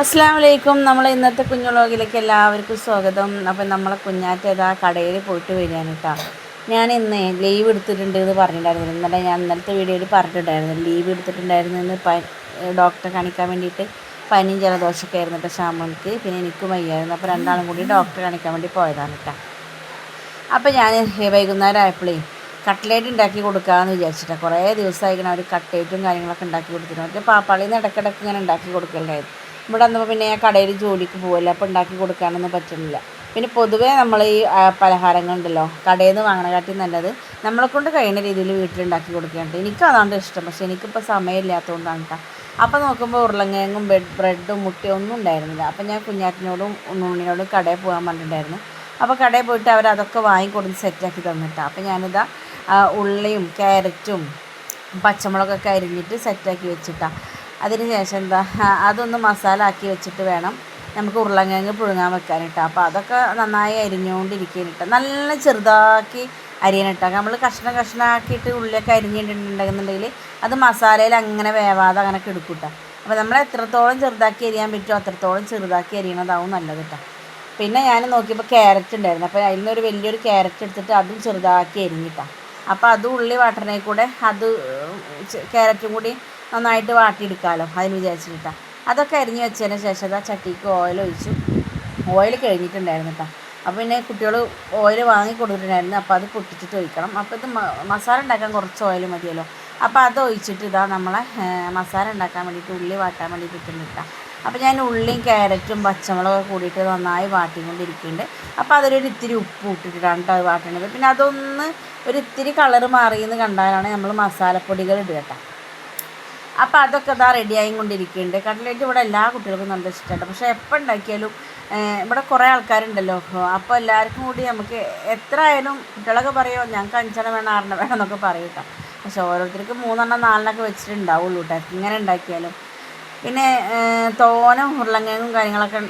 അസ്സാം വലൈക്കും നമ്മൾ ഇന്നത്തെ കുഞ്ഞുളോകിലേക്ക് എല്ലാവർക്കും സ്വാഗതം. അപ്പം നമ്മളെ കുഞ്ഞാറ്റ ആ കടയിൽ പോയിട്ട് വരികയാണ് ഞാൻ ഇന്ന് ലീവ് എടുത്തിട്ടുണ്ട് എന്ന് പറഞ്ഞിട്ടുണ്ടായിരുന്നു. ഇന്നലെ ഞാൻ ഇന്നലത്തെ വീഡിയോയിൽ പറഞ്ഞിട്ടുണ്ടായിരുന്നു. ലീവ് എടുത്തിട്ടുണ്ടായിരുന്നു എന്ന് ഡോക്ടറെ കാണിക്കാൻ വേണ്ടിയിട്ട് പനിയും ജലദോഷമൊക്കെ ആയിരുന്നു കേട്ടോ ഷാമൾക്ക് പിന്നെ എനിക്കും വയ്യായിരുന്നു. അപ്പോൾ രണ്ടാളും കൂടി ഡോക്ടറെ കാണിക്കാൻ വേണ്ടി പോയതാണ് കേട്ടോ അപ്പോൾ ഞാൻ വൈകുന്നേരം ആയപ്പോഴേ കട്ട്ലേറ്റ് ഉണ്ടാക്കി കൊടുക്കാമെന്ന് വിചാരിച്ചിട്ടാണ് കുറേ ദിവസമായിരിക്കണം അവർ കട്ട്ലേറ്റും കാര്യങ്ങളൊക്കെ ഉണ്ടാക്കി കൊടുത്തിരുന്നു. മറ്റേ പാപ്പാളിൽ നിന്ന് ഇടയ്ക്കിടയ്ക്ക് ഇങ്ങനെ ഉണ്ടാക്കി കൊടുക്കലുണ്ടായിരുന്നു. ഇവിടെ വന്നപ്പോൾ പിന്നെ ഞാൻ കടയിൽ ജോലിക്ക് പോകില്ല അപ്പോൾ ഉണ്ടാക്കി കൊടുക്കാനൊന്നും പറ്റുന്നില്ല. പിന്നെ പൊതുവേ നമ്മൾ ഈ പലഹാരങ്ങളുണ്ടല്ലോ കടയിൽ നിന്ന് വാങ്ങണകാട്ടി നല്ലത് നമ്മളെ കൊണ്ട് കഴിയുന്ന രീതിയിൽ വീട്ടിലുണ്ടാക്കി കൊടുക്കുകയാണ് എനിക്ക് അതാണ് ഇഷ്ടം പക്ഷേ എനിക്കിപ്പോൾ സമയമില്ലാത്തതുകൊണ്ടാണ് കേട്ടോ അപ്പോൾ നോക്കുമ്പോൾ ഉരുളങ്കിഴങ്ങും ബ്രെഡ് മുട്ടയും ഒന്നും ഉണ്ടായിരുന്നില്ല. അപ്പോൾ ഞാൻ കുഞ്ഞാറ്റിനോടും ഉണ്ണുണ്ണിനോടും കടയിൽ പോകാൻ പറഞ്ഞിട്ടുണ്ടായിരുന്നു. അപ്പോൾ കടയിൽ പോയിട്ട് അവർ അതൊക്കെ വാങ്ങിക്കൊടുത്ത് സെറ്റാക്കി തന്നിട്ടാണ് അപ്പോൾ ഞാനിതാ ഉള്ളിയും ക്യാരറ്റും പച്ചമുളകൊക്കെ അരിഞ്ഞിട്ട് സെറ്റാക്കി വെച്ചിട്ടാണ് അതിന് ശേഷം എന്താ അതൊന്ന് മസാല ആക്കി വെച്ചിട്ട് വേണം നമുക്ക് ഉരുളങ്കിഴങ്ങ് പുഴുങ്ങാൻ വെക്കാനിട്ടാണ് അപ്പോൾ അതൊക്കെ നന്നായി അരിഞ്ഞുകൊണ്ടിരിക്കാനിട്ട് നല്ല ചെറുതാക്കി അരിയനിട്ടാൽ നമ്മൾ കഷ്ണം കഷ്ണമാക്കിയിട്ട് ഉള്ളിലൊക്കെ അരിഞ്ഞിട്ടുണ്ടെന്നുണ്ടെങ്കിൽ അത് മസാലയിൽ അങ്ങനെ വേവാതെ അങ്ങനെ കിടക്കൂട്ട അപ്പോൾ നമ്മൾ എത്രത്തോളം ചെറുതാക്കി അരിയാൻ പറ്റുമോ അത്രത്തോളം ചെറുതാക്കി അരിയണതാവും നല്ലത് കേട്ടോ പിന്നെ ഞാൻ നോക്കിയപ്പോൾ ക്യാരറ്റ് ഉണ്ടായിരുന്നു. അപ്പോൾ അതിൽ നിന്നൊരു വലിയൊരു ക്യാരറ്റ് എടുത്തിട്ട് അതും ചെറുതാക്കി അരിഞ്ഞിട്ടാണ് അപ്പോൾ അത് ഉള്ളി വാട്ടണേ കൂടെ അത് ക്യാരറ്റും കൂടി നന്നായിട്ട് വാട്ടിയെടുക്കാമല്ലോ അതിന് വിചാരിച്ചിട്ടാണ് അതൊക്കെ അരിഞ്ഞ് വെച്ചതിന് ശേഷം ആ ചട്ടിക്ക് ഓയിൽ ഒഴിച്ചു. ഓയിൽ കഴിഞ്ഞിട്ടുണ്ടായിരുന്നു കേട്ടോ അപ്പോൾ പിന്നെ കുട്ടികൾ ഓയിൽ വാങ്ങി കൊടുത്തിട്ടുണ്ടായിരുന്നു. അപ്പോൾ അത് പൊട്ടിച്ചിട്ട് ഒഴിക്കണം. അപ്പോൾ ഇത് മസാല ഉണ്ടാക്കാൻ കുറച്ച് ഓയിൽ മതിയല്ലോ. അപ്പോൾ അത് ഒഴിച്ചിട്ട് ഇതാ നമ്മളെ മസാല ഉണ്ടാക്കാൻ വേണ്ടിയിട്ട് ഉള്ളി വാട്ടാൻ വേണ്ടിയിട്ട് ഇട്ടിട്ടുണ്ട് അപ്പോൾ ഞാൻ ഉള്ളിയും ക്യാരറ്റും പച്ചമുളകൊക്കെ കൂടിയിട്ട് നന്നായി വാട്ടിക്കൊണ്ടിരിക്കുന്നുണ്ട്. അപ്പോൾ അതിലൊരു ഇത്തിരി ഉപ്പ് ഇട്ടിട്ടാണ് കേട്ടോ വാട്ടണത്. പിന്നെ അതൊന്ന് ഒരു ഇത്തിരി കളർ മാറിയെന്ന് കണ്ടാലാണ് നമ്മൾ മസാലപ്പൊടികൾ ഇടുക കേട്ടോ അപ്പോൾ അതൊക്കെ ഇതാ റെഡിയായി കൊണ്ടിരിക്കുന്നുണ്ട്. കട്ട്ലേറ്റ് ഇവിടെ എല്ലാ കുട്ടികൾക്കും നല്ല ഇഷ്ടമാണ്. പക്ഷേ എപ്പോൾ ഉണ്ടാക്കിയാലും ഇവിടെ കുറേ ആൾക്കാരുണ്ടല്ലോ. അപ്പോൾ എല്ലാവർക്കും കൂടി നമുക്ക് എത്ര ആയാലും കുട്ടികളൊക്കെ പറയുമോ ഞങ്ങൾക്ക് അഞ്ചെണ്ണം വേണം ആറെണ്ണം വേണം എന്നൊക്കെ പറയും കേട്ടോ. പക്ഷേ ഓരോരുത്തർക്ക് മൂന്നെണ്ണം നാലെണ്ണമൊക്കെ വെച്ചിട്ടുണ്ടാവുള്ളൂ കേട്ടോ ഇങ്ങനെ ഉണ്ടാക്കിയാലും. പിന്നെ തോനും ഉരുളങ്ങയും കാര്യങ്ങളൊക്കെ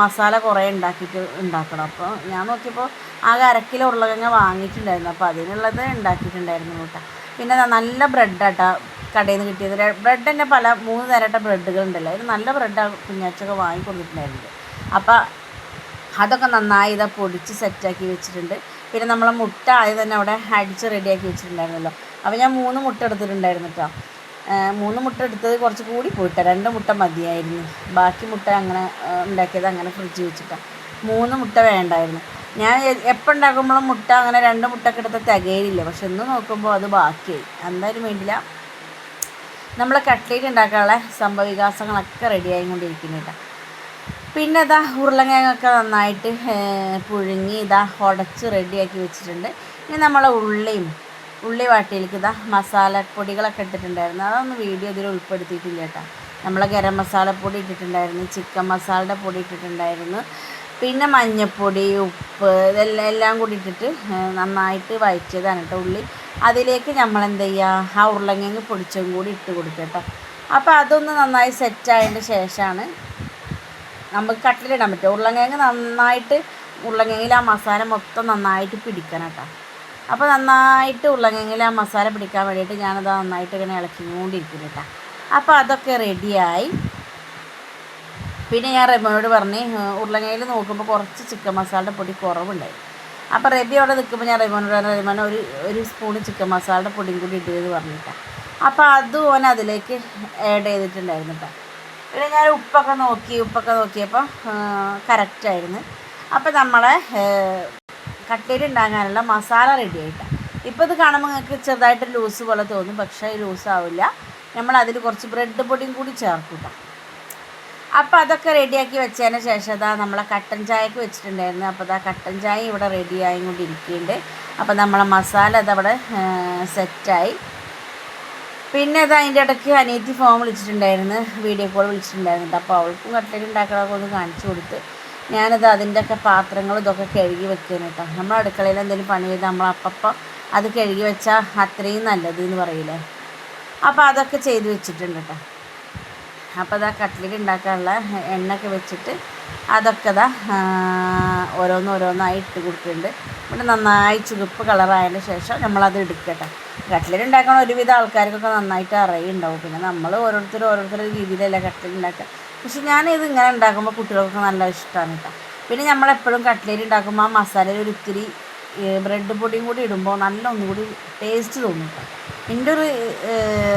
മസാല കുറേ ഉണ്ടാക്കിയിട്ട് ഉണ്ടാക്കണം. അപ്പോൾ ഞാൻ നോക്കിയപ്പോൾ ആകെ അരക്കിലോ ഉരുളക്കിഴങ്ങ് വാങ്ങിയിട്ടുണ്ടായിരുന്നു. അപ്പോൾ അതിനുള്ളത് ഉണ്ടാക്കിയിട്ടുണ്ടായിരുന്നു കേട്ടോ. പിന്നെ നല്ല ബ്രെഡ് ബ്രെഡാട്ടോ കടയിൽ നിന്ന് കിട്ടിയത് ബ്രെഡ് തന്നെ പല മൂന്ന് തരട്ട ബ്രെഡുകൾ ഉണ്ടല്ലോ. അതിന് നല്ല ബ്രെഡാണ് കുഞ്ഞാച്ചൊക്കെ വാങ്ങിക്കൊണ്ടിട്ടുണ്ടായിരുന്നത് അപ്പോൾ അതൊക്കെ നന്നായി ഇതാ പൊടിച്ച് സെറ്റാക്കി വെച്ചിട്ടുണ്ട്. പിന്നെ നമ്മളെ മുട്ട ആദ്യം തന്നെ അവിടെ അടിച്ച് റെഡിയാക്കി വെച്ചിട്ടുണ്ടായിരുന്നല്ലോ. അപ്പോൾ ഞാൻ മൂന്ന് മുട്ട എടുത്തിട്ടുണ്ടായിരുന്നു കേട്ടോ മൂന്ന് മുട്ട എടുത്തത് കുറച്ച് കൂടി പോയിട്ടാ. രണ്ട് മുട്ട മതിയായിരുന്നു. ബാക്കി മുട്ട അങ്ങനെ ഉണ്ടാക്കിയത് അങ്ങനെ ഫ്രിഡ്ജ് വെച്ചിട്ടാണ് മൂന്ന് മുട്ട വേണ്ടായിരുന്നു. ഞാൻ എപ്പോൾ ഉണ്ടാക്കുമ്പോഴും മുട്ട അങ്ങനെ രണ്ട് മുട്ടക്കെടുത്ത് തികയില്ല പക്ഷെ ഇന്ന് നോക്കുമ്പോൾ അത് ബാക്കിയായി. എന്തായാലും വേണ്ടില്ല. നമ്മൾ കട്ട്ലേറ്റ് ഉണ്ടാക്കാനുള്ള സംഭവവികാസങ്ങളൊക്കെ റെഡിയായി കൊണ്ടിരിക്കുന്നു കേട്ടോ പിന്നെ ഇതാ ഉരുളക്കിഴങ്ങൊക്കെ നന്നായിട്ട് പുഴുങ്ങി ഇതാ ഉടച്ച് റെഡിയാക്കി വെച്ചിട്ടുണ്ട്. ഇനി നമ്മളെ ഉള്ളിയും ഉള്ളി വാട്ടിയിലേക്ക് ഇതാ മസാലപ്പൊടികളൊക്കെ ഇട്ടിട്ടുണ്ടായിരുന്നു. അതൊന്നും വീഡിയോ ഇതിൽ ഉൾപ്പെടുത്തിയിട്ടില്ല കേട്ടോ. നമ്മളെ ഗരം മസാലപ്പൊടി ഇട്ടിട്ടുണ്ടായിരുന്നു ചിക്കൻ മസാലയുടെ പൊടി ഇട്ടിട്ടുണ്ടായിരുന്നു. പിന്നെ മഞ്ഞൾപ്പൊടി ഉപ്പ് ഇതെല്ലാം എല്ലാം കൂടി ഇട്ടിട്ട് നന്നായിട്ട് വഴറ്റിയതാണ് കേട്ടോ ഉള്ളി. അതിലേക്ക് നമ്മൾ എന്ത് ചെയ്യുക ആ ഉരുളക്കിഴങ്ങ് പൊടിച്ചും കൂടി ഇട്ട് കൊടുക്കുക കേട്ടോ. അപ്പോൾ അതൊന്ന് നന്നായി സെറ്റായതിന്റെ ശേഷമാണ് നമുക്ക് കട്ടിലിടാൻ പറ്റും ഉരുളക്കിഴങ്ങ് നന്നായിട്ട് ഉരുളക്കിഴങ്ങിൽ ആ മസാല മൊത്തം നന്നായിട്ട് പിടിക്കണം കേട്ടോ. അപ്പോൾ നന്നായിട്ട് ഉരുളക്കിഴങ്ങിൽ ആ മസാല പിടിക്കാൻ വേണ്ടിയിട്ട് ഞാനത് നന്നായിട്ട് ഇങ്ങനെ ഇളക്കിക്കൊണ്ടിരിക്കുന്നു കേട്ടോ. അപ്പോൾ അതൊക്കെ റെഡിയായി പിന്നെ ഞാൻ റെമോയോട് പറഞ്ഞ് ഉരുളങ്ങയിൽ നോക്കുമ്പോൾ കുറച്ച് ചിക്കൻ മസാലയുടെ പൊടി കുറവുണ്ടായി. അപ്പോൾ റബി അവിടെ നിൽക്കുമ്പോൾ ഞാൻ റഹ്മാനോട് റെബിമോനെ ഒരു ഒരു സ്പൂൺ ചിക്കൻ മസാലയുടെ പൊടിയും കൂടി ഇടുന്നത് പറഞ്ഞിട്ടാണ് അപ്പോൾ അതും ഓൻ അതിലേക്ക് ആഡ് ചെയ്തിട്ടുണ്ടായിരുന്നു കേട്ടോ പിന്നെ ഞാൻ ഉപ്പൊക്കെ നോക്കി ഉപ്പൊക്കെ നോക്കിയപ്പോൾ കറക്റ്റായിരുന്നു അപ്പോൾ നമ്മളെ കട്ട്ലേറ്റ് ഉണ്ടാകാനുള്ള മസാല റെഡി ആയിട്ടാണ് ഇപ്പോൾ ഇത് കാണുമ്പോൾ നിങ്ങൾക്ക് ചെറുതായിട്ട് ലൂസ് പോലെ തോന്നും പക്ഷേ ലൂസ് ആവില്ല. നമ്മൾ അതിൽ കുറച്ച് ബ്രെഡ് പൊടിയും കൂടി ചേർക്കും കേട്ടോ അപ്പോൾ അതൊക്കെ റെഡിയാക്കി വെച്ചതിന് ശേഷം അതാ നമ്മളെ കട്ടൻ ചായക്ക് വെച്ചിട്ടുണ്ടായിരുന്നു. അപ്പോൾ അതാ കട്ടൻ ചായ ഇവിടെ റെഡി ആയിക്കൊണ്ടിരിക്കുന്നുണ്ട് അപ്പോൾ നമ്മളെ മസാല അതവിടെ സെറ്റായി. പിന്നെ അത് അതിന്റെ ഇടയ്ക്ക് അനിയത്തി ഫോൺ വിളിച്ചിട്ടുണ്ടായിരുന്നു. വീഡിയോ കോൾ വിളിച്ചിട്ടുണ്ടായിരുന്നു. അപ്പോൾ അവൾക്കും കട്ടൻ ഉണ്ടാക്കണമൊക്കെ ഒന്ന് കാണിച്ചു കൊടുത്ത് ഞാനത് അതിന്റെ ഒക്കെ പാത്രങ്ങൾ ഇതൊക്കെ കഴുകി വെക്കുന്നു കേട്ടോ. നമ്മൾ അടുക്കളയിൽ എന്തെങ്കിലും പണി ചെയ്താൽ നമ്മൾ അപ്പപ്പം അത് കഴുകി വെച്ചാൽ അത്രയും നല്ലത് എന്ന് പറയില്ലേ? അപ്പോൾ അതൊക്കെ ചെയ്ത് വെച്ചിട്ടുണ്ട് കേട്ടോ. അപ്പോൾ അതാ കട്ട്ലറ്റ് ഉണ്ടാക്കാനുള്ള എണ്ണയൊക്കെ വെച്ചിട്ട് അതൊക്കെ ഇതാ ഓരോന്ന് ഓരോന്നായി ഇട്ട് കൊടുക്കുന്നുണ്ട്. ഇവിടെ നന്നായി ചുവപ്പ് കളറായതിന് ശേഷം നമ്മളത് എടുക്കട്ടെ. കട്ട്ലറ്റ് ഉണ്ടാക്കണ ഒരുവിധ ആൾക്കാർക്കൊക്കെ നന്നായിട്ട് അറിയുണ്ടാവും. പിന്നെ നമ്മൾ ഓരോരുത്തർ ഓരോരുത്തരുടെ രീതിയിലല്ല കട്ട്ലറ്റ് ഉണ്ടാക്കുക. പക്ഷെ ഞാനിത് ഇങ്ങനെ ഉണ്ടാക്കുമ്പോൾ കുട്ടികൾക്ക് നല്ല ഇഷ്ടമാണ് കേട്ടോ. പിന്നെ നമ്മളെപ്പോഴും കട്ട്ലേറ്റ് ഉണ്ടാക്കുമ്പോൾ ആ മസാലയിൽ ഒരു ഇത്തിരി ബ്രെഡ് പൊടിയും കൂടി ഇടുമ്പോൾ നല്ല ഒന്നുകൂടി ടേസ്റ്റ് തോന്നും എന്റെ ഒരു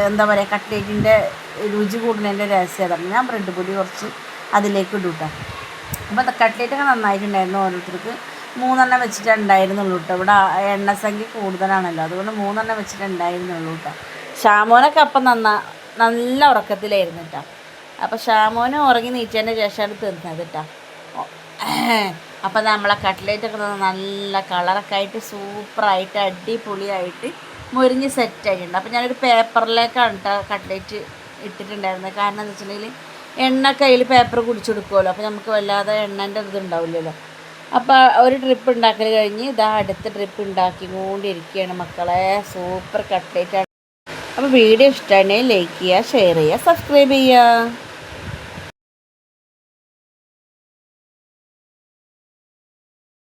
എന്താ പറയുക കട്ട്ലേറ്റിന്റെ രുചി കൂടുന്നതിന്റെ രഹസ്യം അതാണ് ഞാൻ ബ്രെഡ് പൊടി കുറച്ച് അതിലേക്ക് ഇടും കേട്ടോ അപ്പോൾ കട്ട്ലേറ്റൊക്കെ നന്നായിട്ടുണ്ടായിരുന്നു ഓരോരുത്തർക്ക്. മൂന്നെണ്ണം വെച്ചിട്ട് ഉണ്ടായിരുന്നുള്ളൂ കേട്ടോ ഇവിടെ എണ്ണസംഖ്യ കൂടുതലാണല്ലോ. അതുകൊണ്ട് മൂന്നെണ്ണം വെച്ചിട്ട് ഉണ്ടായിരുന്നുള്ളൂ കേട്ടോ ഷാമോനൊക്കെ അപ്പം നന്ന നല്ല ഉറക്കത്തിലായിരുന്നു കേട്ടോ അപ്പോൾ ഷാമോന് ഉറങ്ങി നീച്ചതിന്റെ ശേഷമാണ് തിന്നത് കേട്ടോ അപ്പോൾ നമ്മളെ കട്ട്ലേറ്റൊക്കെ നല്ല കളറൊക്കെ ആയിട്ട് സൂപ്പറായിട്ട് അടിപൊളിയായിട്ട് മുരിഞ്ഞ് സെറ്റായിട്ടുണ്ട് അപ്പോൾ ഞാനൊരു പേപ്പറിലേക്കാണ് കേട്ടോ കട്ട്ലേറ്റ് ഇട്ടിട്ടുണ്ടായിരുന്നത് കാരണം എന്താ വെച്ചിട്ടുണ്ടെങ്കിൽ എണ്ണ കയ്യിൽ പേപ്പർ കുടിച്ചെടുക്കുമല്ലോ അപ്പോൾ നമുക്ക് വല്ലാതെ എണ്ണന്റെ ഇത് ഉണ്ടാവില്ലല്ലോ അപ്പോൾ ഒരു ട്രിപ്പ് ഉണ്ടാക്കൽ കഴിഞ്ഞ് ഇതാ അടുത്ത ട്രിപ്പ് ഉണ്ടാക്കിക്കൊണ്ടിരിക്കുകയാണ് മക്കളെ. സൂപ്പർ കട്ട്ലേറ്റ് ആണ് അപ്പോൾ വീഡിയോ ഇഷ്ടമാണെങ്കിൽ ലൈക്ക് ചെയ്യുക ഷെയർ ചെയ്യുക സബ്സ്ക്രൈബ് ചെയ്യുക.